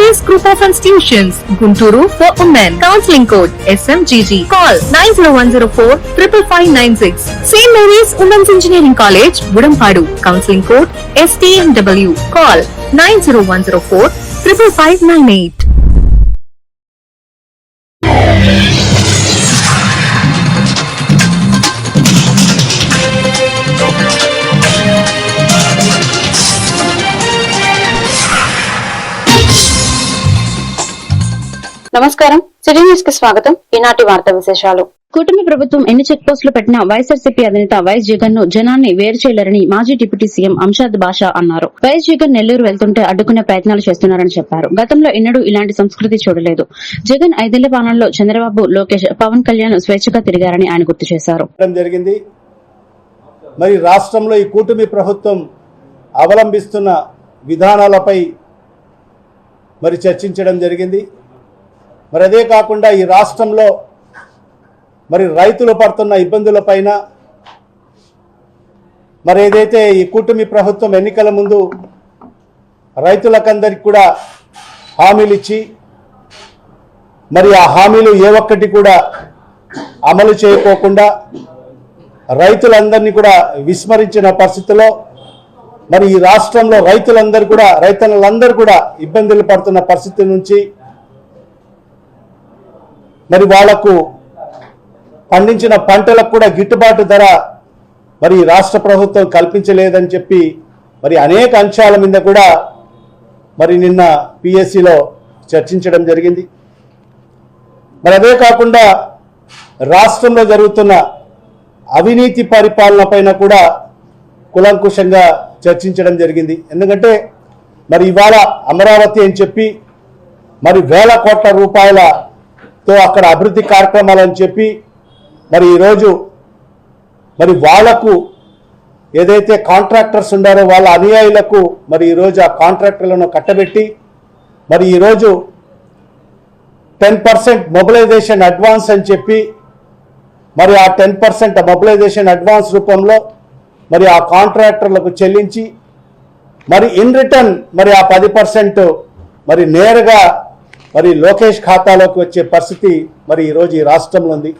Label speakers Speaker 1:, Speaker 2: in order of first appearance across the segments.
Speaker 1: Serious Group of Institutions, Gunturu for Women. Counseling Code SMGG. Call 90104 55596. St. Mary's Women's Engineering College, Budampadu. Counseling Code STMW. Call 90104 55598.
Speaker 2: నమస్కారం. City న్యూస్కి స్వాగతం. ఈనాటి వార్తా విశేషాలు.
Speaker 3: కూటమి ప్రభుత్వం ఎన్ని చెక్ పోస్టులు పెట్టినా వైఎస్ఆర్సీపీ అధినేత వైఎస్ జగన్ను జనాన్ని వేరు చేయలేరని మాజీ డిప్యూటీ సీఎం అంషాద్ బాషా అన్నారు. వైఎస్ జగన్ నెల్లూరు వెళ్తుంటే అడ్డుకునే ప్రయత్నాలు చేస్తున్నారని చెప్పారు. గతంలో ఎన్నడూ ఇలాంటి సంస్కృతి చూడలేదు. జగన్ ఐదేళ్ళ పాలనలో చంద్రబాబు లోకేష్ పవన్ కళ్యాణ్ స్వేచ్ఛగా తిరిగారని ఆయన గుర్తు చేశారు.
Speaker 4: జరిగింది. మరి రాష్ట్రంలో ఈ కూటమి ప్రభుత్వం అవలంబిస్తున్న విధానాలపై మరి చర్చించడం జరిగింది. మరి అదే కాకుండా ఈ రాష్ట్రంలో మరి రైతులు పడుతున్న ఇబ్బందులపైన మరి ఏదైతే ఈ కూటమి ప్రభుత్వం ఎన్నికల ముందు రైతులకందరికి కూడా హామీలు ఇచ్చి మరి ఆ హామీలు ఏ ఒక్కటి కూడా అమలు చేయకోకుండా రైతులందరినీ కూడా విస్మరించిన పరిస్థితిలో మరి ఈ రాష్ట్రంలో రైతులందరూ కూడా రైతులందరూ కూడా ఇబ్బందులు పడుతున్న పరిస్థితి నుంచి మరి వాళ్ళకు పండించిన పంటలకు కూడా గిట్టుబాటు ధర మరి రాష్ట్ర ప్రభుత్వం కల్పించలేదని చెప్పి మరి అనేక అంశాల మీద కూడా మరి నిన్న పిఎస్సిలో చర్చించడం జరిగింది. మరి అదే కాకుండా రాష్ట్రంలో జరుగుతున్న అవినీతి పరిపాలన పైన కూడా కులంకుశంగా చర్చించడం జరిగింది. ఎందుకంటే మరి ఇవాళ అమరావతి అని చెప్పి మరి వేల కోట్ల రూపాయల తో అక్కడ అభివృద్ధి కార్యక్రమాలు అని చెప్పి మరి ఈరోజు మరి వాళ్ళకు ఏదైతే కాంట్రాక్టర్స్ ఉండారో వాళ్ళ అనుయాయులకు మరి ఈరోజు ఆ కాంట్రాక్టర్లను కట్టబెట్టి మరి ఈరోజు టెన్ పర్సెంట్ మొబిలైజేషన్ అడ్వాన్స్ అని చెప్పి మరి ఆ టెన్ పర్సెంట్ మొబిలైజేషన్ అడ్వాన్స్ రూపంలో మరి ఆ కాంట్రాక్టర్లకు చెల్లించి మరి ఇన్ రిటర్న్ మరి ఆ పది పర్సెంట్ మరి నేరుగా మరి లోకేష్ ఖాతాలోకి వచ్చే పరిస్థితి మరి ఈరోజు ఈ రాష్ట్రంలో ఉంది.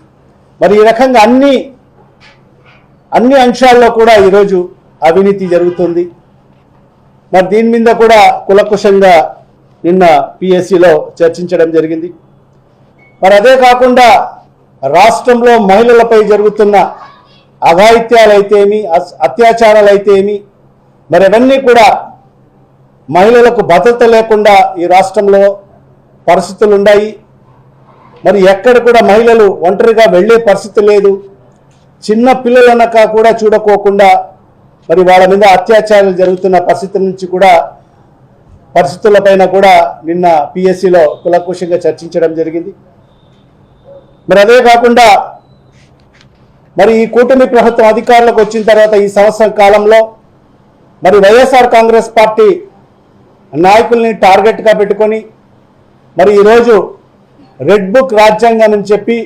Speaker 4: మరి ఈ రకంగా అన్ని అన్ని అంశాల్లో కూడా ఈరోజు అవినీతి జరుగుతుంది. మరి దీని మీద కూడా కులకుశంగా నిన్న పిఎస్సిలో చర్చించడం జరిగింది. మరి అదే కాకుండా రాష్ట్రంలో మహిళలపై జరుగుతున్న అఘాయిత్యాలైతేమి అత్యాచారాలు అత్యాచారాలైతేమి మరి అవన్నీ కూడా మహిళలకు భద్రత లేకుండా ఈ రాష్ట్రంలో పరిస్థితులు ఉన్నాయి మరి ఎక్కడ కూడా మహిళలు ఒంటరిగా వెళ్ళే పరిస్థితి లేదు. చిన్న పిల్లలనక కూడా చూడకోకుండా మరి వాళ్ళ మీద అత్యాచారాలు జరుగుతున్న పరిస్థితి నుంచి కూడా పరిస్థితులపైన కూడా నిన్న పిఎస్సిలో కులకుశంగా చర్చించడం జరిగింది. మరి అదే కాకుండా మరి ఈ కూటమి ప్రభుత్వం అధికారంలోకి వచ్చిన తర్వాత ఈ సంవత్సరం కాలంలో మరి వైఎస్ఆర్ కాంగ్రెస్ పార్టీ నాయకుల్ని టార్గెట్గా పెట్టుకొని మరి ఈరోజు రెడ్ బుక్ రాజ్యాంగం అని చెప్పి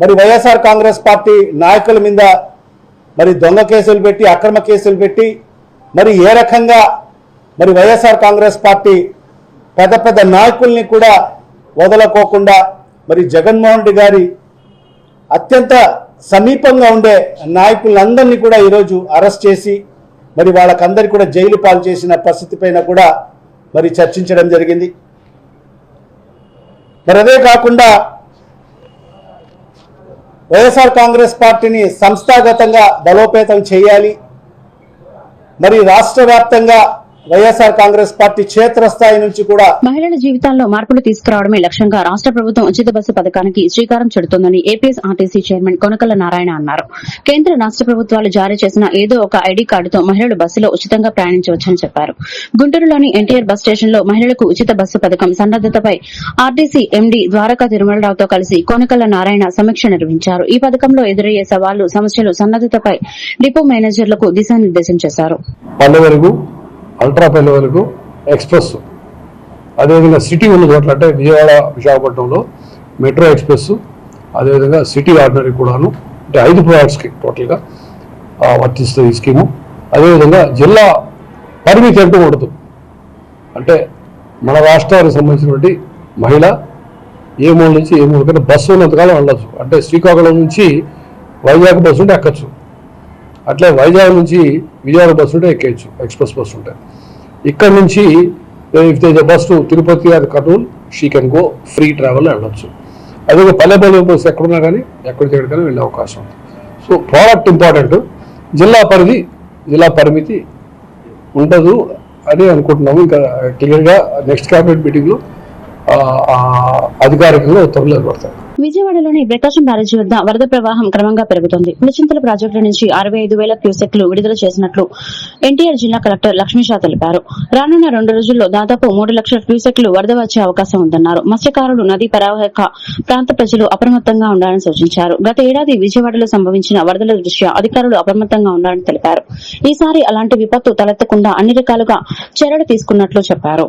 Speaker 4: మరి వైఎస్ఆర్ కాంగ్రెస్ పార్టీ నాయకుల మీద మరి దొంగ కేసులు పెట్టి అక్రమ కేసులు పెట్టి మరి ఏ రకంగా మరి వైఎస్ఆర్ కాంగ్రెస్ పార్టీ పెద్ద పెద్ద నాయకుల్ని కూడా వదలకోకుండా మరి జగన్మోహన్ రెడ్డి గారి అత్యంత సమీపంగా ఉండే నాయకులందరినీ కూడా ఈరోజు అరెస్ట్ చేసి మరి వాళ్ళకందరికీ కూడా జైలు పాలు చేసిన పరిస్థితి పైన కూడా మరి చర్చించడం జరిగింది. మరి అదే కాకుండా వైఎస్ఆర్ కాంగ్రెస్ పార్టీని సంస్థాగతంగా బలోపేతం చేయాలి. మరి రాష్ట్ర వ్యాప్తంగా వైఎస్ఆర్ కాంగ్రెస్ పార్టీ క్షేత్రస్థాయి నుంచి కూడా
Speaker 3: మహిళల జీవితాల్లో మార్పులు తీసుకురావడమే లక్ష్యంగా రాష్ట్ర ప్రభుత్వం ఉచిత బస్సు పథకానికి శ్రీకారం చుడుతోందని APS RTC chairman Konakalla Narayana అన్నారు. కేంద్ర రాష్ట్ర ప్రభుత్వాలు జారీ చేసిన ఏదో ఒక ఐడీ కార్డుతో మహిళలు బస్సులో ఉచితంగా ప్రయాణించవచ్చని చెప్పారు. గుంటూరులోని ఎన్టీఆర్ బస్ స్టేషన్లో మహిళలకు ఉచిత బస్సు పథకం సన్నద్దతపై ఆర్టీసీ ఎండీ ద్వారకా తిరుమలరావుతో కలిసి కొనకల్ల నారాయణ సమీక్ష నిర్వహించారు. ఈ పథకంలో ఎదురయ్యే సవాళ్ళు సమస్యలు సన్నద్దతపై డిపో మేనేజర్లకు దిశానిర్దేశం చేశారు.
Speaker 5: వరకు అల్ట్రా పల్లె వరకు ఎక్స్ప్రెస్. అదేవిధంగా సిటీ ఉన్న చోట్ల అంటే విజయవాడ విశాఖపట్నంలో మెట్రో ఎక్స్ప్రెస్. అదేవిధంగా సిటీ ఆర్డినరీ కూడాను అంటే ఐదు ప్రాజెక్ట్స్కి టోటల్గా వర్తిస్తుంది ఈ స్కీము. అదేవిధంగా జిల్లా పరిమితి అంటూ ఉండదు అంటే మన రాష్ట్రానికి సంబంధించినటువంటి మహిళ ఏ మూల నుంచి ఏ మూలకైనా బస్సు ఉన్నంతకాలం వెళ్ళచ్చు. అంటే శ్రీకాకుళం నుంచి వైజాగ్ బస్సు ఉంటే ఎక్కచ్చు. అట్లే వైజాగ్ నుంచి విజయవాడ బస్సు ఉంటే ఎక్కేయచ్చు ఎక్స్ప్రెస్ బస్సు ఉంటాయి ఇక్కడ నుంచి if there's bus to Tirupati అది Kurnool she can go free travel వెళ్ళొచ్చు. అదే పల్లె పల్లె బస్సు ఎక్కడున్నా కానీ ఎక్కడికి ఎక్కడికైనా వెళ్ళే అవకాశం ఉంది. సో ప్రోడక్ట్ ఇంపార్టెంట్ జిల్లా పరిధి జిల్లా పరిమితి ఉండదు అని అనుకుంటున్నాము. ఇంకా క్లియర్గా నెక్స్ట్ క్యాబినెట్ మీటింగ్లో అధికారికంగా ఉత్తర్వులు ఏర్పడతాయి
Speaker 3: విజయవాడలోని ప్రకాశం బ్యారేజీ వద్ద వరద ప్రవాహం క్రమంగా పెరుగుతోంది. పులిచింతల ప్రాజెక్టుల నుంచి అరవై ఐదు వేల క్యూసెక్లు విడుదల చేసినట్లు ఎన్టీఆర్ జిల్లా కలెక్టర్ లక్ష్మీషా తెలిపారు. రానున్న రెండు రోజుల్లో దాదాపు మూడు లక్షల క్యూసెక్లు వరద వచ్చే అవకాశం ఉందన్నారు. మత్స్యకారులు నదీ పరావాహక ప్రాంత ప్రజలు అప్రమత్తంగా ఉండాలని సూచించారు. గత ఏడాది విజయవాడలో సంభవించిన వరదల దృష్ట్యా అధికారులు అప్రమత్తంగా ఉండాలని తెలిపారు. ఈసారి అలాంటి విపత్తు తలెత్తకుండా అన్ని రకాలుగా చర్యలు తీసుకున్నట్లు చెప్పారు.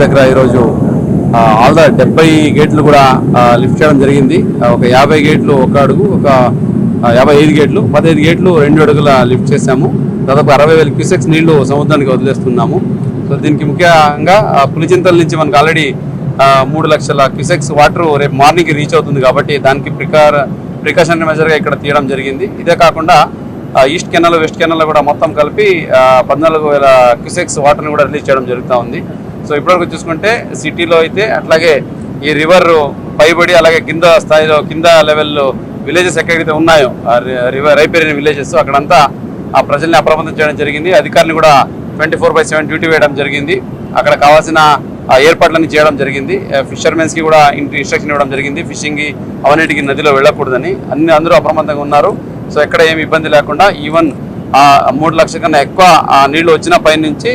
Speaker 6: దగ్గర ఈరోజు ఆ, ఆల్ ద డెబ్బై గేట్లు కూడా లిఫ్ట్ చేయడం జరిగింది. ఒక యాభై గేట్లు ఒక అడుగు ఒక యాభై ఐదు గేట్లు పదహైదు గేట్లు రెండు అడుగుల లిఫ్ట్ చేశాము. దాదాపు అరవై వేల క్యూసెక్స్ నీళ్ళు సముద్రానికి వదిలేస్తున్నాము. సో దీనికి ముఖ్యంగా పులిచింతల నుంచి మనకు ఆల్రెడీ మూడు లక్షల క్యూసెక్స్ వాటర్ రేపు మార్నింగ్ రీచ్ అవుతుంది కాబట్టి దానికి ప్రికార్ ప్రికాషనరీ మెజర్గా ఇక్కడ తీయడం జరిగింది. ఇదే కాకుండా ఈస్ట్ కెనాల్ వెస్ట్ కెనాల్ కూడా మొత్తం కలిపి పద్నాలుగు వేల క్యూసెక్స్ వాటర్ని కూడా రిలీజ్ చేయడం జరుగుతూ ఉంది. సో ఇప్పటివరకు చూసుకుంటే సిటీలో అయితే అట్లాగే ఈ రివర్ పైబడి అలాగే కింద స్థాయిలో కింద లెవెల్లో విలేజెస్ ఎక్కడైతే ఉన్నాయో రివర్ రైపేరిన విలేజెస్ అక్కడంతా ఆ ప్రజల్ని అప్రమత్తం చేయడం జరిగింది. అధికారులు కూడా twenty four by seven duty వేయడం జరిగింది. అక్కడ కావాల్సిన ఏర్పాట్లన్నీ చేయడం జరిగింది. ఫిషర్మెన్స్కి కూడా కూడా ఇన్స్ట్రక్షన్ ఇవ్వడం జరిగింది. ఫిషింగ్కి అవన్నిటికీ నదిలో వెళ్ళకూడదని. అన్ని అందరూ అప్రమత్తంగా ఉన్నారు. సో ఎక్కడ ఏమి ఇబ్బంది లేకుండా ఈవెన్ మూడు లక్షల కన్నా ఎక్కువ నీళ్ళు వచ్చిన పై నుంచి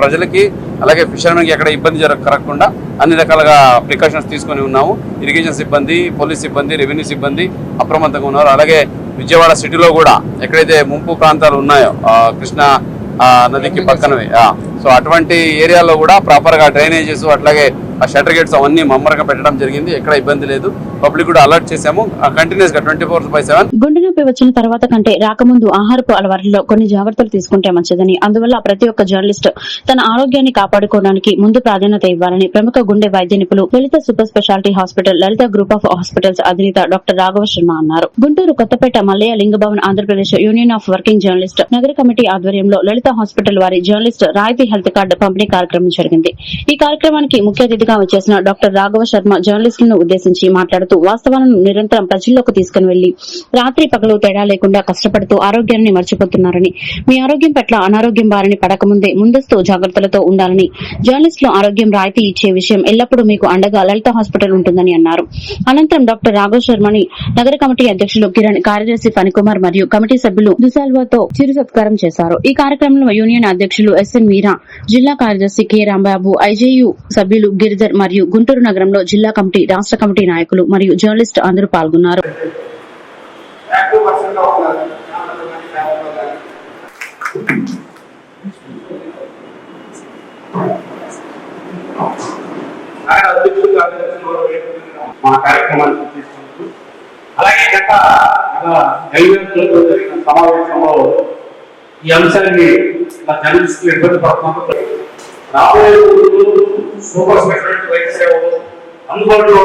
Speaker 6: ప్రజలకి అలాగే ఫిషర్మెన్కి ఎక్కడ ఇబ్బంది జరగకుండా అన్ని రకాలుగా ప్రికాషన్స్ తీసుకొని ఉన్నాము. ఇరిగేషన్ సిబ్బంది పోలీస్ సిబ్బంది రెవెన్యూ సిబ్బంది అప్రమత్తంగా ఉన్నారు. అలాగే విజయవాడ సిటీలో కూడా ఎక్కడైతే ముంపు ప్రాంతాలు ఉన్నాయో ఆ, కృష్ణా నదికి పక్కనవి ఆ, సో అటువంటి ఏరియాలో కూడా ప్రాపర్గా డ్రైనేజెస్ అట్లాగే ఆ షటర్ గేట్స్ అవన్నీ మమ్మరంగా పెట్టడం జరిగింది. ఎక్కడ ఇబ్బంది లేదు. పబ్లిక్ కూడా అలర్ట్ చేశాము. కంటిన్యూస్గా ట్వంటీ ఫోర్ బై సెవెన్
Speaker 3: గుండె వచ్చిన తర్వాత కంటే రాకముందు ఆహారపు అలవాట్లలో కొన్ని జాగ్రత్తలు తీసుకుంటే మంచిదని. అందువల్ల ప్రతి ఒక్క జర్నలిస్ట్ తన ఆరోగ్యాన్ని కాపాడుకోవడానికి ముందు ప్రాధాన్యత ఇవ్వాలని ప్రముఖ గుండె వైద్య నిపుణులు Lalitha super speciality hospital Lalitha group of hospitals అధినేత డాక్టర్ రాఘవ శర్మ అన్నారు. Guntur Kothapeta Mallayya Lingabhavan Andhra Pradesh union of working journalist నగర కమిటీ ఆధ్వర్యంలో లలిత హాస్పిటల్ వారి జర్నలిస్ట్ రాయితీ హెల్త్ కార్డు పంపిణీ కార్యక్రమం జరిగింది. ఈ కార్యక్రమానికి ముఖ్య అతిథిగా వచ్చేసిన డాక్టర్ రాఘవ శర్మ జర్నలిస్టులను ఉద్దేశించి మాట్లాడుతూ వాస్తవాలను నిరంతరం ప్రజల్లోకి తీసుకుని వెళ్ళి రాత్రి పగలు తేడా లేకుండా కష్టపడుతూ ఆరోగ్యాన్ని మర్చిపోతున్నారని మీ ఆరోగ్యం పట్ల అనారోగ్యం బారిన పడకముందే ముందస్తు జాగ్రత్తలతో ఉండాలని జర్నలిస్టులు ఆరోగ్యం రాయితీ ఇచ్చే విషయం ఎల్లప్పుడూ మీకు అండగా లలిత హాస్పిటల్ ఉంటుందని అన్నారు. అనంతరం డాక్టర్ రాఘవ శర్మని నగర కమిటీ అధ్యక్షులు కిరణ్ కార్యదర్శి ఫణికుమార్ మరియు కమిటీ సభ్యులు దుసాల్వాతో చిరు సత్కారం చేశారు. ఈ కార్యక్రమంలో యూనియన్ అధ్యక్షులు ఎస్ఎన్ మీరా జిల్లా కార్యదర్శి కె రాంబాబు ఐజేయు సభ్యులు గిరిధర్ మరియు గుంటూరు నగరంలో జిల్లా కమిటీ రాష్ట్ర కమిటీ నాయకులు మరియు జర్నలిస్టు అందరూ పాల్గొన్నారు.
Speaker 7: యాక్టివ్ పర్సన్గా కానీ కానీ వేడుకలు మా కార్యక్రమాన్ని తీసుకుంటూ అలాగే గత దైవంలో జరిగిన సమావేశంలో ఈ అంశాన్ని జర్నలిస్టులు ఇబ్బంది పడుతున్నారు. రాబోయే సూపర్ స్పెషాలిటీ వైద్య సేవలు అందుబాటులో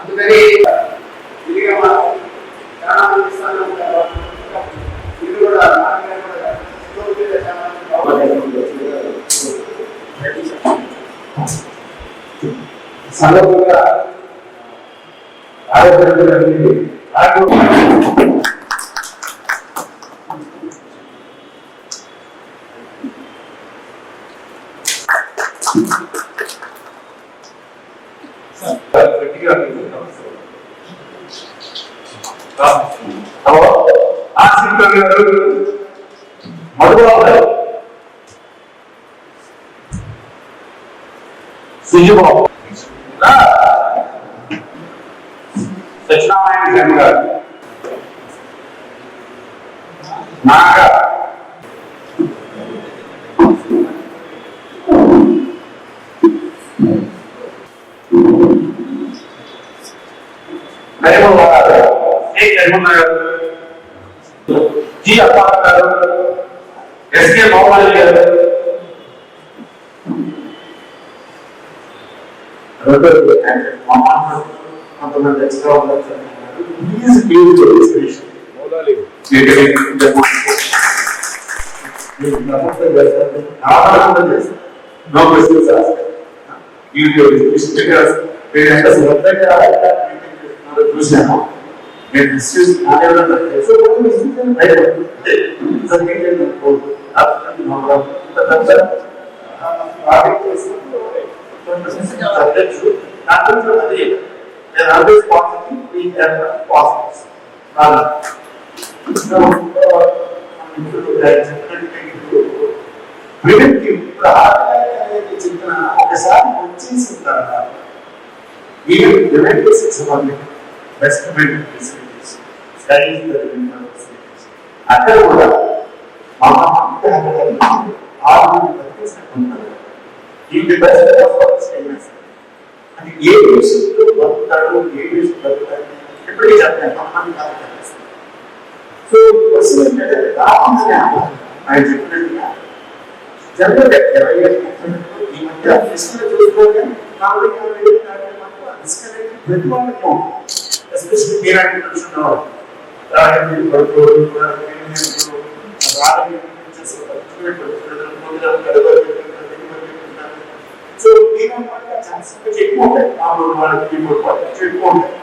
Speaker 7: అందుకని ఇదిగా మనం చాలా మంది స్థానం ఇది కూడా సందర్భంగా ఆరోగ్య ఆరోగ్య హలో ఆసిఫ్ గారు మధుబాబు గారు సుజబాబు సత్యనారాయణ శర్మ గారు నాగ నరేమల్ గారు ఏ జగన్ గారు జి అప్పారావు గారు ఎస్కే మోహన్ గారు కొంతమంది extra please please description no questions video చూసాను నేను డిస్కస్ చింతన ఒకసారి వచ్చేసిన తర్వాత మీరు డివైడ్ చేసేవాళ్ళు west mental facilities studies mental facilities అక్కడ కూడా మా ఆరు ఈ బెస్ట్ అది ఏ విషయంలో బతుకుతాడు ఏ విషయం బతుకుతాడు ఎప్పటికీ చెప్తాను కాదు సో క్వశ్చన్ ఏంటంటే ఆయన చెప్పినట్టుగా ఇరవై ఈ మధ్య చూసుకోవాలి డిస్కనెక్ట్ ప్రతి వాళ్ళకి especially peer education now. Raheem Gurukul, Raheem so we don't want a chance to take more than now we want to be more important, take more than.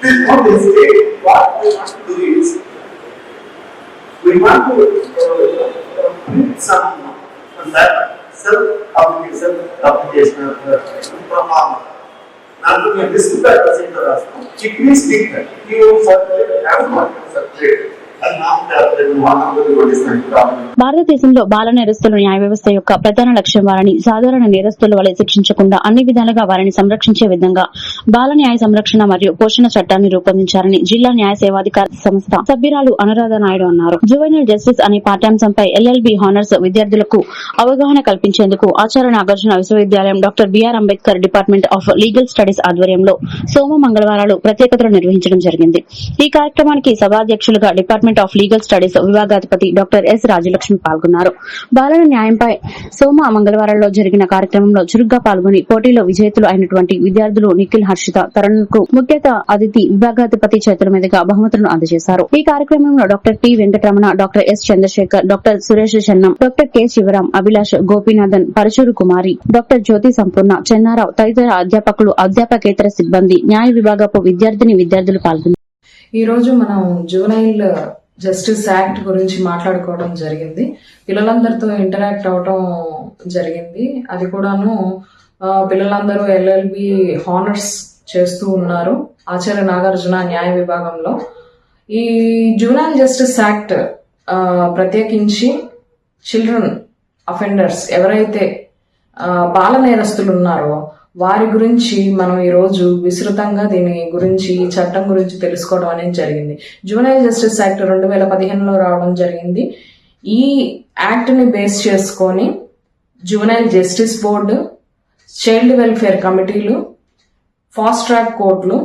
Speaker 7: Please don't hesitate. What we want to do is we want to uh, print some on that self-application, self-application of the performance. आपको मैं descriptor present कर रहा हूँ चिकनी stick है? कि वो फ़र्क एफ़ मार्क सब्सट्रेट
Speaker 3: భారతదేశంలో బాల నేరస్తుల న్యాయ వ్యవస్థ యొక్క ప్రధాన లక్ష్యం వారిని సాధారణ నేరస్తుల వలె శిక్షించకుండా అన్ని విధాలుగా వారిని సంరక్షించే విధంగా బాల న్యాయ సంరక్షణ మరియు పోషణ చట్టాన్ని రూపొందించారని జిల్లా న్యాయ సేవాధికార సంస్థ సభ్యురాలు అనురాధ నాయుడు అన్నారు. జువైనల్ జస్టిస్ అనే పాఠ్యాంశంపై ఎల్ఎల్బి హానర్స్ విద్యార్థులకు అవగాహన కల్పించేందుకు ఆచరణ ఆకర్షణ విశ్వవిద్యాలయం doctor BR Ambedkar department of legal studies ఆధ్వర్యంలో సోమ మంగళవారాలు ప్రత్యేకతలు నిర్వహించడం జరిగింది. ఈ కార్యక్రమానికి సభాధ్యక్షులుగా department department of legal studies విభాగాధిపతి doctor S Rajalakshmi పాల్గొన్నారు. బాలల న్యాయంపై సోమ మంగళవారంలో జరిగిన కార్యక్రమంలో చురుగ్గా పాల్గొని పోటీలో విజేతలు అయినటువంటి విద్యార్థులు నిఖిల్ హర్షిత తరుణ్కు ముఖ్యత అతిథి విభాగాధిపతి చేతుల మీదుగా బహుమతులను అందజేశారు. ఈ కార్యక్రమంలో doctor T Venkataramana doctor S Chandrasekhar doctor Suresh Chennam doctor K Sivaram Abhilash Gopinathan Parachuru Kumari doctor Jyothi Sampoorna Chennarao తదితర అధ్యాపకులు అధ్యాపకేతర సిబ్బంది న్యాయ విభాగపు విద్యార్థిని విద్యార్థులు పాల్గొన్నారు.
Speaker 8: ఈరోజు మనం జూనైల్ జస్టిస్ యాక్ట్ గురించి మాట్లాడుకోవడం జరిగింది. పిల్లలందరితో ఇంటరాక్ట్ అవటం జరిగింది. అది కూడాను పిల్లలందరూ ఎల్ఎల్బి హానర్స్ చేస్తూ ఉన్నారు. ఆచార్య నాగార్జున న్యాయ విభాగంలో. ఈ జూనైల్ జస్టిస్ యాక్ట్ ప్రత్యేకించి చిల్డ్రన్ అఫెండర్స్ ఎవరైతే బాల నేరస్తులు ఉన్నారో వారి గురించి మనం ఈరోజు విస్తృతంగా దీని గురించి ఈ చట్టం గురించి తెలుసుకోవడం అనేది జరిగింది. జూనైల్ జస్టిస్ యాక్ట్ రెండు వేల పదిహేనులో రావడం జరిగింది. ఈ యాక్ట్ని బేస్ చేసుకొని juvenile justice board child welfare కమిటీలు ఫాస్ట్ ట్రాక్ కోర్టులు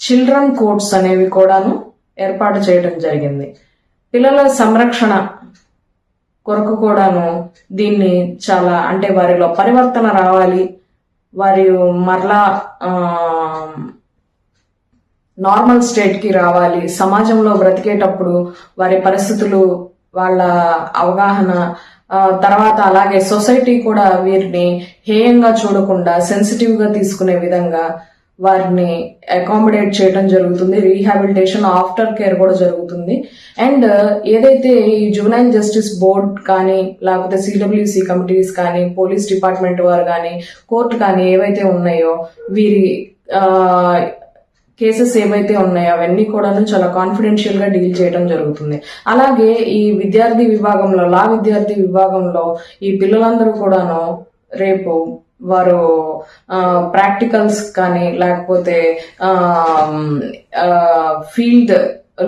Speaker 8: చిల్డ్రన్ కోర్ట్స్ అనేవి కూడాను ఏర్పాటు చేయడం జరిగింది. పిల్లల సంరక్షణ కొరకు కూడాను దీన్ని చాలా అంటే వారిలో పరివర్తన రావాలి వారి మరలా నార్మల్ స్టేట్కి రావాలి. సమాజంలో బ్రతికేటప్పుడు వారి పరిస్థితులు వాళ్ళ అవగాహన తర్వాత అలాగే సొసైటీ కూడా వీరిని హేయంగా చూడకుండా సెన్సిటివ్గా తీసుకునే విధంగా వారిని అకామిడేట్ చేయడం జరుగుతుంది. రీహాబిలిటేషన్ ఆఫ్టర్ కేర్ కూడా జరుగుతుంది. అండ్ uh, ఏదైతే ఈ జువనైల్ జస్టిస్ బోర్డ్ కానీ లేకపోతే సిడబ్ల్యూసి కమిటీస్ కానీ పోలీస్ డిపార్ట్మెంట్ వారు కానీ కోర్టు కానీ ఏవైతే ఉన్నాయో వీరి కేసెస్ ఏవైతే ఉన్నాయో అవన్నీ కూడా చాలా కాన్ఫిడెన్షియల్గా డీల్ చేయడం జరుగుతుంది. అలాగే ఈ విద్యార్థి విభాగంలో లా విద్యార్థి విభాగంలో ఈ పిల్లలందరూ కూడాను రేపు వారు ప్రాక్టికల్స్ కానీ లేకపోతే ఫీల్డ్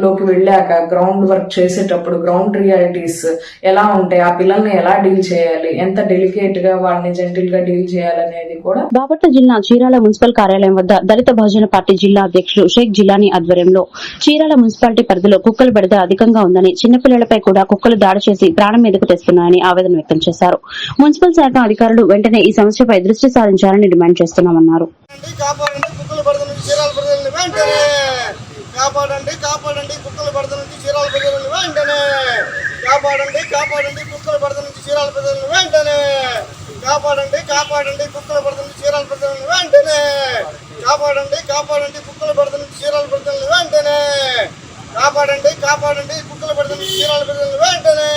Speaker 8: లోకి వెళ్ళాక గ్రౌండ్ వర్క్ చేసేటప్పుడు గ్రౌండ్ రియాలిటీస్ ఎలా ఉంటాయి ఆ పిల్లల్ని ఎలా డీల్ చేయాలి ఎంత డెలికేట్గా వాళ్ళని జెంటిల్గా డీల్ చేయాలనేది కూడా
Speaker 3: బాపట్ల జిల్లా చీరాల మున్సిపల్ కార్యాలయం వద్ద దళిత బహుజన పార్టీ జిల్లా అధ్యక్షులు షేక్ జిలానీ ఆధ్వర్యంలో చీరాల మున్సిపాలిటీ పరిధిలో కుక్కల బెడద అధికంగా ఉందని చిన్నపిల్లలపై కూడా కుక్కలు దాడి చేసి ప్రాణం మీదకు తెస్తున్నాయని ఆవేదన వ్యక్తం చేశారు. మున్సిపల్ శాఖ అధికారులు వెంటనే ఈ సమస్యపై దృష్టి సారించాలని డిమాండ్ చేస్తున్నామన్నారు.
Speaker 9: కాపాడండి కాపాడండి కుక్కల బడద నుంచి చీరాల ప్రజలను వెంటనే కాపాడండి కాపాడండి కుక్కల బడద నుంచి చీరాల ప్రజలను వెంటనే కాపాడండి కాపాడండి కుక్కల బడద నుంచి చీరాల ప్రజలను వెంటనే కాపాడండి కాపాడండి కుక్కల బడద నుంచి చీరాల ప్రజలను వెంటనే కాపాడండి కాపాడండి కుక్కల బడద నుంచి చీరాల ప్రజలను వెంటనే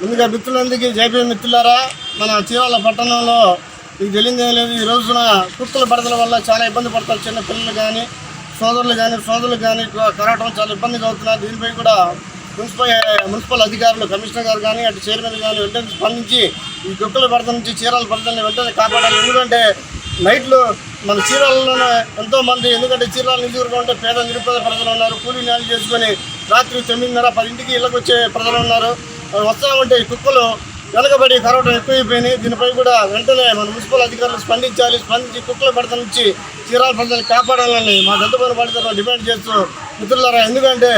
Speaker 9: ముందుగా మిత్రులందరికీ జైపీ మిత్రులారా మన చీరాల పట్టణంలో మీకు తెలియదేం లేదు ఈ రోజున కుక్కల బడదల వల్ల చాలా ఇబ్బంది పడతారు. చిన్న పిల్లలు కానీ సోదరులు కానీ సోదరులు కానీ కరవటం చాలా ఇబ్బందిగా అవుతున్నారు. దీనిపై కూడా మున్సిపల్ మున్సిపల్ అధికారులు కమిషనర్ గారు కానీ అటు చైర్మన్ కానీ వెంటనే స్పందించి ఈ కుక్కల బడత నుంచి చీరాల బడదల్ని వెంటనే కాపాడాలి. ఎందుకంటే నైట్లో మన చీరాలలోనే ఎంతోమంది ఎందుకంటే చీరాల నిజవర్గం ఉంటే పేద నిరుపేద ప్రజలు ఉన్నారు. కూలీ నేలు చేసుకొని రాత్రి తొమ్మిదిన్నర పదింటికి ఇళ్ళకి వచ్చే ప్రజలు ఉన్నారు. వస్తామంటే ఈ కుక్కలు వెనకబడి కరవటం ఎక్కువైపోయినాయి. దీనిపై కూడా వెంటనే మన మున్సిపల్ అధికారులు స్పందించాలి. స్పందించి కుక్కల పడత నుంచి చీరాల ప్రజలను కాపాడాలని మా దత్తపైన పడితే డిమాండ్ చేస్తూ మిత్రులారా ఎందుకంటే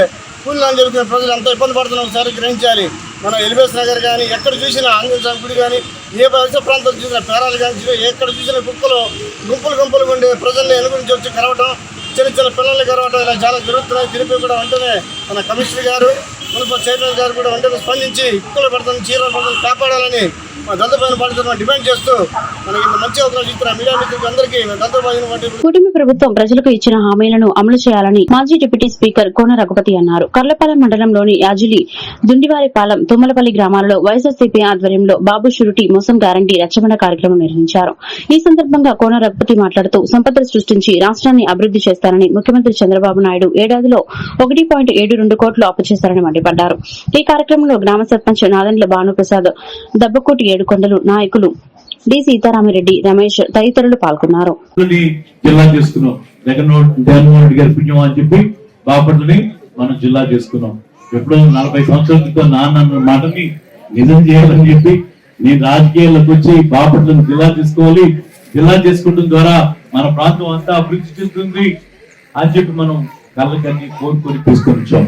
Speaker 9: కూలీలను జరుగుతున్న ప్రజలు ఎంత ఇబ్బంది పడుతున్నాం ఒకసారి గ్రహించాలి. మన ఎలివేస్ నగర్ కానీ ఎక్కడ చూసినా ఆంజనేయ గుడి కానీ ఏ పరిసర ప్రాంతాలు చూసినా పేరాలు కానీ ఎక్కడ చూసినా కుక్కలు గుంపులు గుంపులు ఉండే ప్రజల్ని ఎనుగురించి వచ్చి కరవటం చిన్న చిన్న పిల్లల్ని కరవటం ఇలా చాలా జరుగుతున్నాయి. దీనిపై కూడా వెంటనే మన కమిషనర్ గారు మున్సిపల్ చైర్మన్ గారు కూడా వెంటనే స్పందించి కుక్కలు పడుతున్న చీరల పడుతున్న కాపాడాలని
Speaker 3: కూటమి ప్రభుత్వం ప్రజలకు ఇచ్చిన హామీలను అమలు చేయాలని మాజీ డిప్యూటీ స్పీకర్ కోన రఘుపతి అన్నారు. కర్లపాలెం మండలంలోని యాజిలి దుండివారిపాలెం తుమ్మలపల్లి గ్రామాలలో వైఎస్ఆర్సీపీ ఆధ్వర్యంలో బాబు షురుటి మోసం గ్యారంటీ రచ్చబండ కార్యక్రమం నిర్వహించారు. ఈ సందర్భంగా కోన రఘుపతి మాట్లాడుతూ సంపద సృష్టించి రాష్ట్రాన్ని అభివృద్ది చేస్తారని ముఖ్యమంత్రి చంద్రబాబు నాయుడు ఏడాదిలో ఒకటి పాయింట్ ఏడు రెండు కోట్లు అప్పు చేశారని మండిపడ్డారు. ఈ కార్యక్రమంలో గ్రామ సర్పంచ్ నాదండ్ల భానుప్రసాద్ దబ్బకోటి ఏడుకొండలు నాయకులు డి. సీతారామిరెడ్డి రమేష్ తదితరులు పాల్గొన్నారు.
Speaker 10: జిల్లా చేసుకున్నాం. జగన్మోహన్ రెడ్డి గారి పుణ్యం అని చెప్పి బాపట్లని మనం జిల్లా చేసుకున్నాం. ఎప్పుడో నలభై సంవత్సరాల క్రితం నాన్న మాటని నిజం చేయాలని చెప్పి నేను రాజకీయాల్లోకి వచ్చి బాపట్లను జిల్లా చేసుకోవాలి. జిల్లా చేసుకోవడం ద్వారా మన ప్రాంతం అంతా అభివృద్ధి చెందుతుంది అని చెప్పి మనం కళ్ళకన్నీ కోరుకొని తీసుకొని వచ్చాం.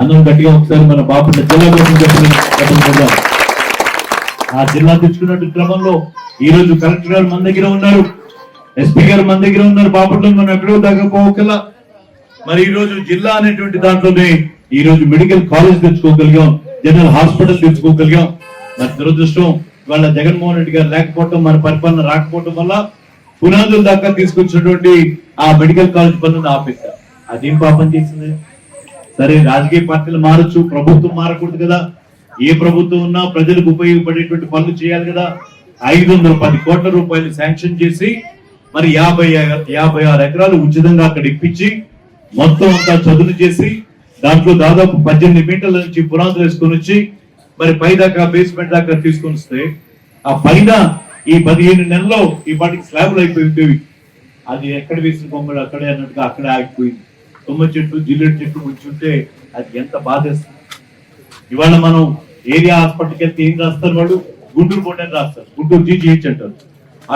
Speaker 10: అందరం గట్టిగా ఒకసారి మన బాపట్ల జిల్లా కోసం చెప్పిన ఆ జిల్లా తెచ్చుకున్నట్టు క్రమంలో ఈ రోజు కలెక్టర్ గారు మన దగ్గర ఉన్నారు. ఎస్పీ గారు మన దగ్గర ఉన్నారు. బాపట్ల మనం ఎక్కడో దాకా మరి ఈ రోజు జిల్లా అనేటువంటి దాంట్లోనే ఈ రోజు మెడికల్ కాలేజ్ తెచ్చుకోగలిగాం. జనరల్ హాస్పిటల్ తెచ్చుకోగలిగాం. మరి దురదృష్టం వాళ్ళ జగన్మోహన్ రెడ్డి గారు లేకపోవటం మన పరిపాలన రాకపోవటం వల్ల పునాదుల దాకా తీసుకొచ్చినటువంటి ఆ మెడికల్ కాలేజ్ పనులను ఆపేశారు. అదేం పాపం చేసింది? సరే రాజకీయ పార్టీలు మారచ్చు ప్రభుత్వం మారకూడదు కదా. ఏ ప్రభుత్వం ఉన్నా ప్రజలకు ఉపయోగపడేటువంటి పనులు చేయాలి కదా. ఐదు వందల పది కోట్ల రూపాయలు శాంక్షన్ చేసి మరి యాభై యాభై ఆరు ఎకరాలు ఉచితంగా అక్కడ ఇప్పించి మొత్తం అంతా చదును చేసి దాంట్లో దాదాపు పద్దెనిమిది మీటర్ల నుంచి పునాదులు వేసుకొని వచ్చి మరి పైదాకా బేస్మెంట్ దాకా తీసుకొని వస్తే ఆ పైన ఈ పదిహేను నెలల్లో ఈ పాటికి స్లాబ్లు అయిపోయి అది ఎక్కడ వేసిన బొమ్మలు అక్కడే అన్నట్టుగా అక్కడే ఆగిపోయింది. తుమ్మ చెట్టు జిల్లెడ్ చెట్టు ఉంచుంటే అది ఎంత బాధేస్తుంది. ఇవాళ మనం ఏరియా హాస్పిటల్కి వెళ్తే ఏం రాస్తారు వాళ్ళు? గుంటూరు పోటీ అని రాస్తారు. గుంటూరు జీజీహెచ్ అంటారు.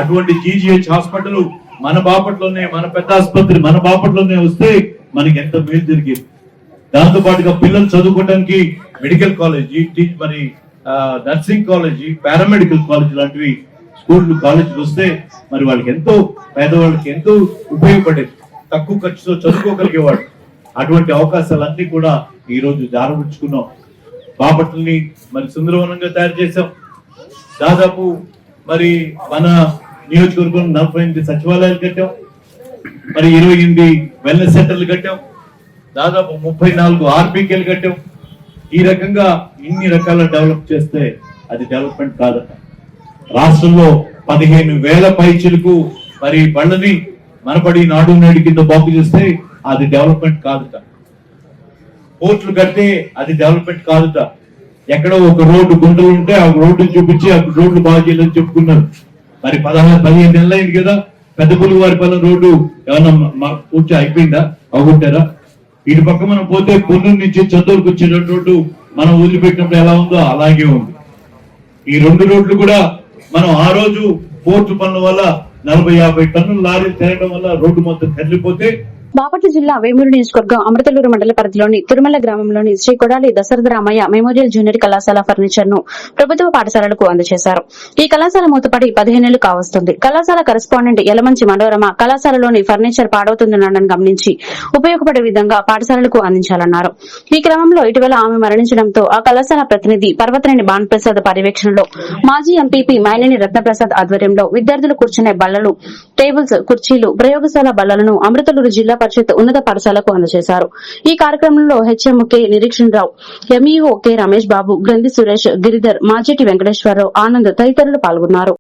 Speaker 10: అటువంటి జీజీహెచ్ హాస్పిటల్ మన బాపట్లోనే మన పెద్ద ఆసుపత్రి మన బాపట్లోనే వస్తే మనకి ఎంత మేలు జరిగేది. దాంతో పాటుగా పిల్లలు చదువుకోవడానికి మెడికల్ కాలేజ్ మరి నర్సింగ్ కాలేజీ పారామెడికల్ కాలేజ్ లాంటివి స్కూళ్ళు కాలేజీలు వస్తే మరి వాళ్ళకి ఎంతో పేదవాళ్ళకి ఎంతో ఉపయోగపడేది తక్కువ ఖర్చుతో చదువుకోగలిగేవాడు. అటువంటి అవకాశాలన్నీ కూడా ఈ రోజు బాపట్లని మరి సుందరవనంగా తయారు చేశాం. దాదాపు మరి మన నియోజకవర్గం నలభై ఎనిమిది సచివాలయాలు కట్టాం. మరి ఇరవై ఎనిమిది వెల్నెస్ సెంటర్లు కట్టాం. దాదాపు ముప్పై నాలుగు ఆర్బీకేలు కట్టాం. ఈ రకంగా ఇన్ని రకాల డెవలప్ చేస్తే అది డెవలప్మెంట్ కాదట. రాష్ట్రంలో పదిహేను వేల పైచీలకు మరి బళ్ళని మనబడి నాడు నేడు కింద బాగు చేస్తే అది డెవలప్మెంట్ కాదట. పోర్ట్లు కడితే అది డెవలప్మెంట్ కాదుట. ఎక్కడో ఒక రోడ్డు గుంటలు ఉంటే ఆ రోడ్డు చూపించి ఆ రోడ్లు బాగు చేయాలని చెప్పుకున్నారు. మరి పదహారు పదిహేను నెలలు అయింది కదా పెద్ద పులుగు వారిపల్లి రోడ్డు ఏమన్నా పూర్తి అయిపోయిందా? అవగొట్టారా ఇటు పక్క మనం పోతే పొన్నూరు నుంచి చందూరుకు వచ్చే రోడ్డు మనం వదిలిపెట్టినప్పుడు ఎలా ఉందో అలాగే ఉంది. ఈ రెండు రోడ్లు కూడా మనం ఆ రోజు పోర్టు పనుల వల్ల నలభై యాభై టన్నుల లారీలు తిరగడం వల్ల రోడ్డు మొత్తం కదిలిపోతే
Speaker 3: బాపట్ల జిల్లా వేమూరు నియోజకవర్గం అమృతలూరు మండల పరిధిలోని తిరుమల గ్రామంలోని శ్రీ కొడాలి దశరథ రామయ్య మెమోరియల్ జూనియర్ కళాశాల ఫర్నిచర్ను ప్రభుత్వ పాఠశాలలకు అందజేశారు. ఈ కళాశాల మూతపడి పదిహేనేళ్ళు కావస్తుంది. కళాశాల కరెస్పాండెంట్ యలమంచి మనోరమ కళాశాలలోని ఫర్నిచర్ పాడవుతుందన్న గమనించి ఉపయోగపడే విధంగా పాఠశాలలకు అందించాలన్నారు. ఈ క్రమంలో ఇటీవల ఆమె మరణించడంతో ఆ కళాశాల ప్రతినిధి పర్వతనేని భానుప్రసాద్ పర్యవేక్షణలో మాజీ ఎంపీపీ మైలిని రత్నప్రసాద్ ఆధ్వర్యంలో విద్యార్థులు కూర్చునే బల్లలు టేబుల్స్ కుర్చీలు ప్రయోగశాల బల్లలను అమృతలూరు జిల్లా పరిషత్ ఉన్నత పాఠశాలకు అందజేశారు. ఈ కార్యక్రమంలో HM K Nireekshanarao MEO K Ramesh Babu Granthi Suresh Giridhar Majeti Venkateswararao Anand తదితరులు పాల్గొన్నారు.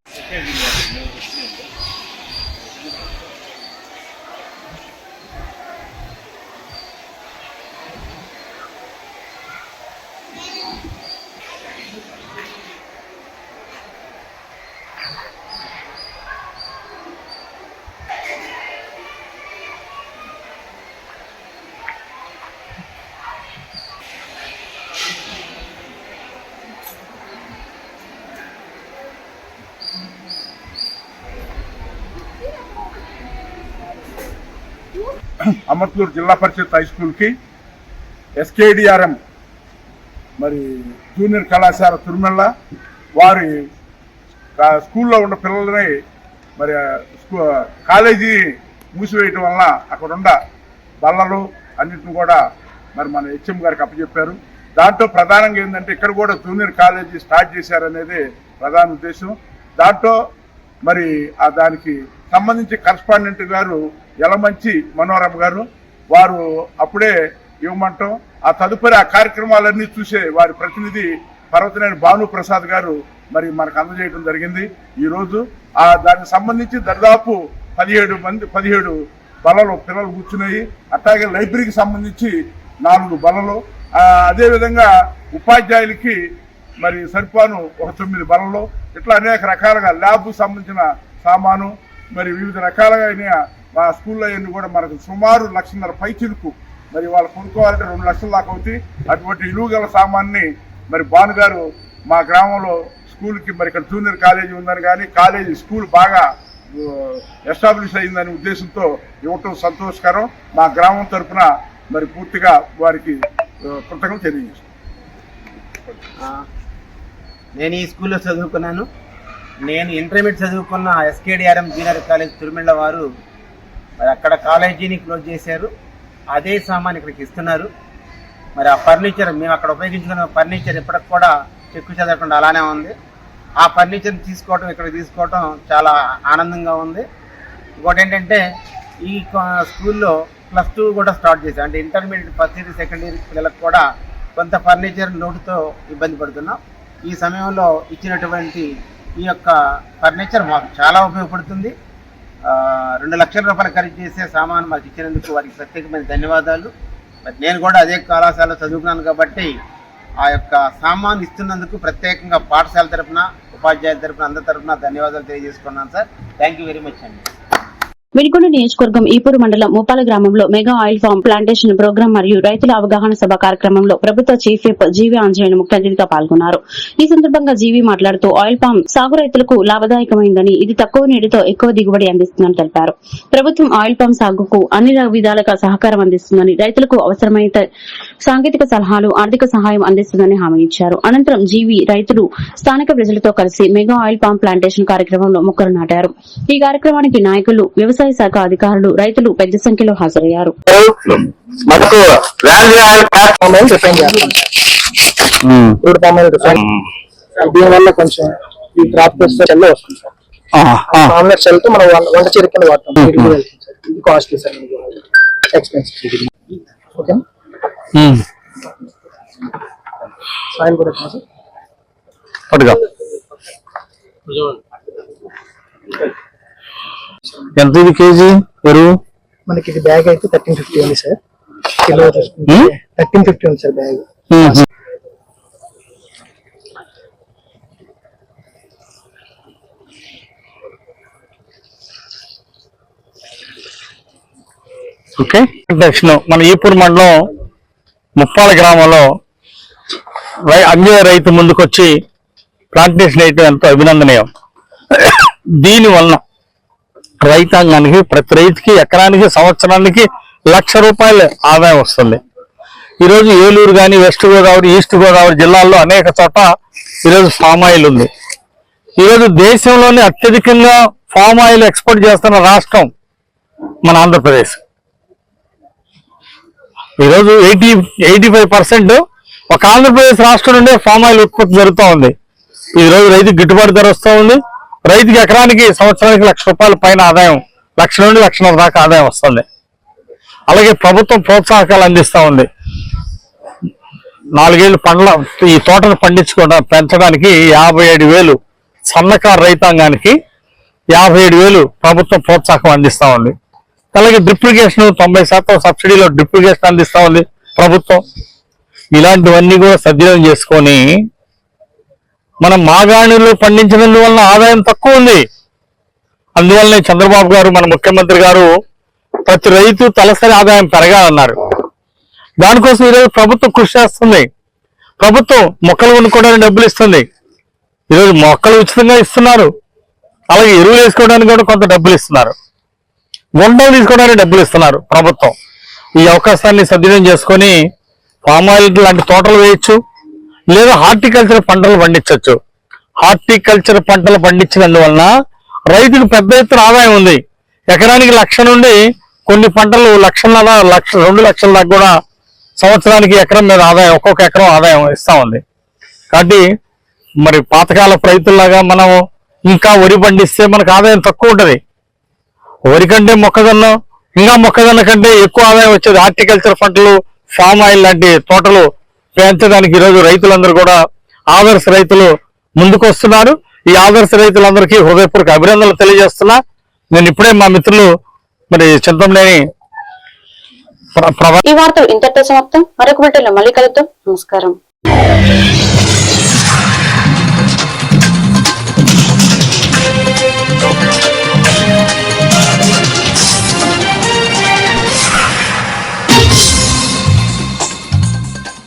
Speaker 11: సమర్థూరు జిల్లా పరిషత్ హై స్కూల్కి ఎస్కేడిఆర్ఎం మరి జూనియర్ కళాశాల తిరుమల వారి స్కూల్లో ఉన్న పిల్లలని మరి స్కూ- కాలేజీ మూసివేయటం వలన అక్కడ ఉన్న బల్లలు అన్నింటిని కూడా మరి మన హెచ్ఎం గారికి అప్పచెప్పారు. దాంట్లో ప్రధానంగా ఏంటంటే ఇక్కడ కూడా జూనియర్ కాలేజీ స్టార్ట్ చేశారనేది ప్రధాన ఉద్దేశం. దాంట్లో మరి ఆ దానికి సంబంధించి కరస్పాండెంట్ గారు యలమంచి మనోరమ గారు వారు అప్పుడే ఇవ్వమంటాం. ఆ తదుపరి ఆ కార్యక్రమాలన్నీ చూసే వారి ప్రతినిధి పర్వతనేని భాను ప్రసాద్ గారు మరి మనకు అందజేయడం జరిగింది. ఈరోజు ఆ దానికి సంబంధించి దాదాపు పదిహేడు మంది పదిహేడు బలలు పిల్లలు కూర్చున్నాయి. అట్లాగే లైబ్రరీకి సంబంధించి నాలుగు బలలు. అదేవిధంగా ఉపాధ్యాయులకి మరి సరిపాను ఒక తొమ్మిది బలలో. ఇట్లా అనేక రకాలుగా ల్యాబ్ సంబంధించిన సామాను మరి వివిధ రకాలుగా అయిన మా స్కూల్లో అన్ని కూడా మనకు సుమారు లక్షన్నర పైచిలుకు మరి వాళ్ళు కొనుక్కోవాలంటే రెండు లక్షల దాకా అవుతాయి. అటువంటి ఇలువగల సామాన్ని మరి భానుగారు మా గ్రామంలో స్కూల్కి మరి ఇక్కడ జూనియర్ కాలేజీ ఉందని కానీ కాలేజీ స్కూల్ బాగా ఎస్టాబ్లిష్ అయిందనే ఉద్దేశంతో ఇవ్వటం సంతోషకరం. మా గ్రామం తరఫున మరి పూర్తిగా వారికి ఆ, కృతజ్ఞతలు
Speaker 12: నేను ఈ స్కూల్లో చదువుకున్నాను. నేను ఇంటర్మీడియట్ చదువుకున్న ఎస్కేడిఆర్ఎం జూనియర్ కాలేజ్ తిరుమల వారు మరి అక్కడ కాలేజీని క్లోజ్ చేశారు. అదే సామాన్ ఇక్కడికి ఇస్తున్నారు. మరి ఆ ఫర్నిచర్ మేము అక్కడ ఉపయోగించుకున్న ఫర్నిచర్ ఇప్పటికి కూడా చెక్కు చదవకుండా అలానే ఉంది. ఆ ఫర్నిచర్ తీసుకోవటం ఇక్కడ తీసుకోవటం చాలా ఆనందంగా ఉంది. ఇంకోటి ఏంటంటే ఈ స్కూల్లో ప్లస్ టూ కూడా స్టార్ట్ చేశాం. అంటే intermediate first year second year పిల్లలకు కూడా కొంత ఫర్నిచర్ లోటుతో ఇబ్బంది పడుతున్నాం. ఈ సమయంలో ఇచ్చినటువంటి ఈ యొక్క ఫర్నిచర్ మాకు చాలా ఉపయోగపడుతుంది. రెండు లక్షల రూపాయలు ఖరీదు చేసే సామాను మాకు ఇచ్చినందుకు వారికి ప్రత్యేకమైన ధన్యవాదాలు. మరి నేను కూడా అదే కళాశాలలో చదువుకున్నాను కాబట్టి ఆ యొక్క సామాను ఇస్తున్నందుకు ప్రత్యేకంగా పాఠశాల తరపున ఉపాధ్యాయుల తరఫున అందరి తరపున ధన్యవాదాలు తెలియజేసుకున్నాను sir. Thank you very much అండి.
Speaker 3: మిడికొండ నియోజకవర్గం ఈపూరు మండలం ముప్పాల గ్రామంలో mega oil farm plantation program మరియు రైతుల అవగాహన సభ కార్యక్రమంలో ప్రభుత్వ చీఫ్ విప్ జీవి ఆంజనేయులు ముఖ్య అతిథిగా పాల్గొన్నారు. ఈ సందర్భంగా జీవి మాట్లాడుతూ ఆయిల్ ఫామ్ సాగు రైతులకు లాభదాయకమైందని ఇది తక్కువ నీటితో ఎక్కువ దిగుబడి అందిస్తుందని తెలిపారు. ప్రభుత్వం ఆయిల్ ఫామ్ సాగుకు అన్ని విధాలుగా సహకారం అందిస్తుందని రైతులకు అవసరమైన సాంకేతిక సలహాలు ఆర్థిక సహాయం అందిస్తుందని హామీ ఇచ్చారు. అనంతరం జీవి రైతులు స్థానిక ప్రజలతో కలిసి మెగా ఆయిల్ ఫామ్ ప్లాంటేషన్ కార్యక్రమంలో మొక్కలు నాటారు. ఈ కార్యక్రమానికి నాయకులు వ్యవసాయ శాఖ అధికారులు రైతులు పెద్ద సంఖ్యలో హాజరయ్యారు.
Speaker 13: మనకు వ్యాల్యూ
Speaker 14: దీనివల్ల కొంచెం ఈ క్రాప్ వస్తుంది మనం వంట- వంట చెరుకు కింద వాడతాం. ఇది వెళ్తుంది సార్. ఇది కాస్ట్లీ సార్ ఎక్స్పెన్సివ్ ఓకే సాయం కూడా ఇస్తాం సార్.
Speaker 13: పట్టుగా ఎంత ఇది కేజీ? ఎరువు?
Speaker 14: మనకి ఇది బ్యాగ్ అయితే థర్టీన్ ఫిఫ్టీ ఉంది సార్. కిలో థర్టీన్ ఫిఫ్టీ ఉంది సార్ బ్యాగ్.
Speaker 13: ఓకే. దక్షిణం. మన ఈపూర్ మండలం ముప్పాల గ్రామంలో అంజయ రైతు ముందుకొచ్చి ప్లాంటేషన్ వేయటం ఎంతో అభినందనీయం. దీని వలన రైతాంగానికి ప్రతి రైతుకి ఎకరానికి సంవత్సరానికి లక్ష రూపాయల ఆదాయం వస్తుంది. ఈరోజు ఏలూరు కానీ వెస్ట్ గోదావరి ఈస్ట్ గోదావరి జిల్లాల్లో అనేక చోట ఈరోజు ఫామ్ ఆయిల్ ఉంది. ఈరోజు దేశంలోనే అత్యధికంగా ఫామ్ ఆయిల్ ఎక్స్పోర్ట్ చేస్తున్న రాష్ట్రం మన ఆంధ్రప్రదేశ్. ఈరోజు ఎయిటీ ఎయిటీ ఫైవ్ పర్సెంట్ ఒక ఆంధ్రప్రదేశ్ రాష్ట్రం నుండే ఫామ్ ఆయిల్ ఉత్పత్తి జరుగుతూ ఉంది. ఈరోజు రైతు రైతుకి గిట్టుబాటు ధర వస్తూ ఉంది. రైతుకి ఎకరానికి సంవత్సరానికి లక్ష రూపాయల పైన ఆదాయం లక్ష నుండి లక్షన్నర దాకా ఆదాయం వస్తుంది. అలాగే ప్రభుత్వం ప్రోత్సాహకాలు అందిస్తూ ఉంది. నాలుగేళ్ళు పండ్ల ఈ తోటను పండించకుండా పెంచడానికి యాభై ఏడు వేలు సన్నకారు రైతాంగానికి యాభై ఏడు వేలు ప్రభుత్వం ప్రోత్సాహం అందిస్తూ ఉంది. అలాగే డ్రిప్లికేషన్ తొంభై శాతం సబ్సిడీలో డ్రిప్లికేషన్ అందిస్తూ ఉంది ప్రభుత్వం. ఇలాంటివన్నీ కూడా సద్వినియోగం చేసుకొని మనం మాగాణిలో పండించినందువలన ఆదాయం తక్కువ ఉంది. అందువల్లనే చంద్రబాబు గారు మన ముఖ్యమంత్రి గారు ప్రతి రైతు తలసరి ఆదాయం పెరగాలన్నారు. దానికోసం ఈరోజు ప్రభుత్వం కృషి చేస్తుంది. ప్రభుత్వం మొక్కలు కొనుక్కోవడానికి డబ్బులు ఇస్తుంది. ఈరోజు మొక్కలు ఉచితంగా ఇస్తున్నారు. అలాగే ఎరువులు వేసుకోవడానికి కూడా కొంత డబ్బులు ఇస్తున్నారు. వంటలు తీసుకోవడానికి డబ్బులు ఇస్తున్నారు ప్రభుత్వం. ఈ అవకాశాన్ని సద్వినియోగం చేసుకొని పామాయిల్ లాంటి తోటలు వేయచ్చు. లేదా హార్టికల్చర్ పంటలు పండించవచ్చు హార్టికల్చర్ పంటలు పండించినందువలన రైతుకు పెద్ద ఎత్తున ఆదాయం ఉంది. ఎకరానికి లక్ష నుండి కొన్ని పంటలు లక్షన్నర లక్ష రెండు లక్షల దాకా కూడా సంవత్సరానికి ఎకరం మీద ఆదాయం ఒక్కొక్క ఎకరం ఆదాయం ఇస్తా ఉంది. కాబట్టి మరి పాతకాల రైతుల్లాగా మనం ఇంకా వరి పండిస్తే మనకు ఆదాయం తక్కువ ఉంటుంది. వరి కంటే మొక్కజొన్న ఇంకా మొక్కజొన్న కంటే ఎక్కువ ఆదాయం వచ్చేది హార్టికల్చర్ పంటలు ఫామ్ ఆయిల్ లాంటి తోటలు పెంచడానికి ఈరోజు రైతులందరూ కూడా ఆదర్శ రైతులు ముందుకు వస్తున్నారు. ఈ ఆదర్శ రైతులందరికీ హృదయపూర్వక అభినందనలు తెలియజేస్తున్నా. నేను ఇప్పుడే మా మిత్రులు మరి చింతంలేని
Speaker 15: ఈ వార్తలు ఇంతటితో సమాప్తం. మరొక బిడ్డలో మళ్ళీ కలుద్దాం. నమస్కారం.